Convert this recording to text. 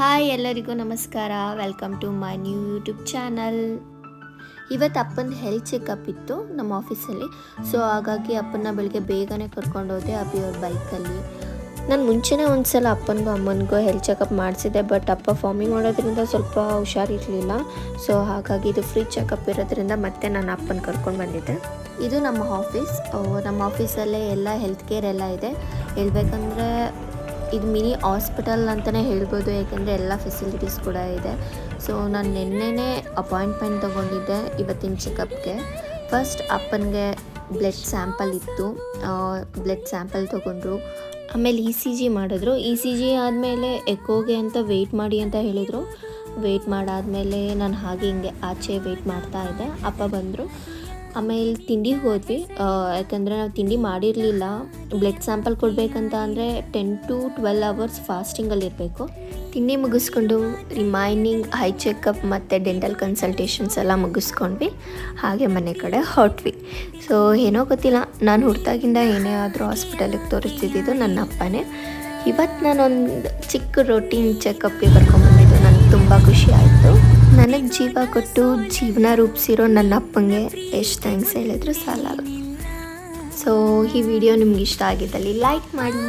Hi ಎಲ್ಲರಿಗೂ ನಮಸ್ಕಾರ. Welcome to my new YouTube channel ಇವತ್ತು ಅಪ್ಪನ ಹೆಲ್ತ್ ಚೆಕಪ್ ಇತ್ತು ನಮ್ಮ ಆಫೀಸಲ್ಲಿ ಸೊ ಹಾಗಾಗಿ ಅಪ್ಪನ ಬೆಳಿಗ್ಗೆ ಬೇಗನೆ ಕರ್ಕೊಂಡು ಹೋದೆ ಅವ್ರ ಬೈಕಲ್ಲಿ ನಾನು ಮುಂಚೆನೇ ಒಂದು ಸಲ ಅಪ್ಪನಿಗೂ ಅಮ್ಮನಿಗೂ ಹೆಲ್ತ್ ಚೆಕಪ್ ಮಾಡಿಸಿದ್ದೆ ಬಟ್ ಅಪ್ಪ ಫಾರ್ಮಿಂಗ್ ಮಾಡೋದ್ರಿಂದ ಸ್ವಲ್ಪ ಹುಷಾರಿರಲಿಲ್ಲ. ಸೊ ಹಾಗಾಗಿ ಇದು ಫ್ರೀ ಚೆಕಪ್ ಇರೋದ್ರಿಂದ ಮತ್ತೆ ನಾನು ಅಪ್ಪನ ಕರ್ಕೊಂಡು ಬಂದಿದ್ದೆ. ಇದು ನಮ್ಮ ಆಫೀಸ್ ನಮ್ಮ ಆಫೀಸಲ್ಲೇ ಎಲ್ಲ ಹೆಲ್ತ್ ಕೇರ್ ಎಲ್ಲ ಇದೆ. ಹೇಳ್ಬೇಕಂದ್ರೆ ಇದು ಮಿನಿ ಹಾಸ್ಪಿಟಲ್ ಅಂತಲೇ ಹೇಳ್ಬೋದು, ಯಾಕೆಂದರೆ ಎಲ್ಲ ಫೆಸಿಲಿಟೀಸ್ ಕೂಡ ಇದೆ. ಸೊ ನಾನು ನಿನ್ನೆನೇ ಅಪಾಯಿಂಟ್ಮೆಂಟ್ ತೊಗೊಂಡಿದ್ದೆ ಇವತ್ತಿನ ಚೆಕಪ್ಗೆ ಫಸ್ಟ್ ಅಪ್ಪನಿಗೆ ಬ್ಲಡ್ ಸ್ಯಾಂಪಲ್ ಇತ್ತು. ಬ್ಲಡ್ ಸ್ಯಾಂಪಲ್ ತೊಗೊಂಡ್ರು. ಆಮೇಲೆ ಇ ಸಿ ಜಿ ಮಾಡಿದ್ರು. ಇ ಸಿ ಜಿ ಆದಮೇಲೆ ಎಕೋಗೆ ಅಂತ ವೆಯ್ಟ್ ಮಾಡಿ ಅಂತ ಹೇಳಿದರು. ವೆಯ್ಟ್ ಮಾಡಾದಮೇಲೆ ನಾನು ಹಾಗೆ ಹಿಂಗೆ ಆಚೆ ವೆಯ್ಟ್ ಮಾಡ್ತಾ ಇದ್ದೆ. ಅಪ್ಪ ಬಂದರು. ಆಮೇಲೆ ತಿಂಡಿಗೆ ಹೋದ್ವಿ. ಯಾಕಂದರೆ ನಾವು ತಿಂಡಿ ಮಾಡಿರಲಿಲ್ಲ. ಬ್ಲಡ್ ಸ್ಯಾಂಪಲ್ ಕೊಡಬೇಕಂತ ಅಂದರೆ ಟೆನ್ ಟು ಟ್ವೆಲ್ ಅವರ್ಸ್ ಫಾಸ್ಟಿಂಗಲ್ಲಿ ಇರಬೇಕು. ತಿಂಡಿ ಮುಗಿಸ್ಕೊಂಡು ರಿಮೈನಿಂಗ್ ಹೈ ಚೆಕಪ್ ಮತ್ತು ಡೆಂಟಲ್ ಕನ್ಸಲ್ಟೇಷನ್ಸ್ ಎಲ್ಲ ಮುಗಿಸ್ಕೊಂಡ್ವಿ. ಹಾಗೆ ಮನೆ ಕಡೆ ಹೊರಟ್ವಿ. ಸೊ ಏನೋ ಗೊತ್ತಿಲ್ಲ. ನಾನು ಹುಡ್ತಾಗಿಂದ ಏನೇ ಆದರೂ ಹಾಸ್ಪಿಟಲಿಗೆ ತೋರಿಸ್ತಿದ್ದು ನನ್ನ ಅಪ್ಪನೇ. ಇವತ್ತು ನಾನೊಂದು ಚಿಕ್ಕ ರೊಟೀನ್ ಚೆಕಪ್ಗೆ ಬರ್ಕೊಂಬಂದಿದ್ದು ನನಗೆ ತುಂಬ ಖುಷಿ ಆಯಿತು. ನನಗೆ ಜೀವ ಕೊಟ್ಟು ಜೀವನ ರೂಪಿಸಿರೋ ನನ್ನ ಅಪ್ಪಂಗೆ ಎಷ್ಟು ಥ್ಯಾಂಕ್ಸ್ ಹೇಳಿದ್ರು ಸಾಲಲ್ಲ ಸೊ ಈ ವಿಡಿಯೋ ನಿಮ್ಗೆ ಇಷ್ಟ ಆಗಿದ್ದಲ್ಲಿ ಲೈಕ್ ಮಾಡಿ.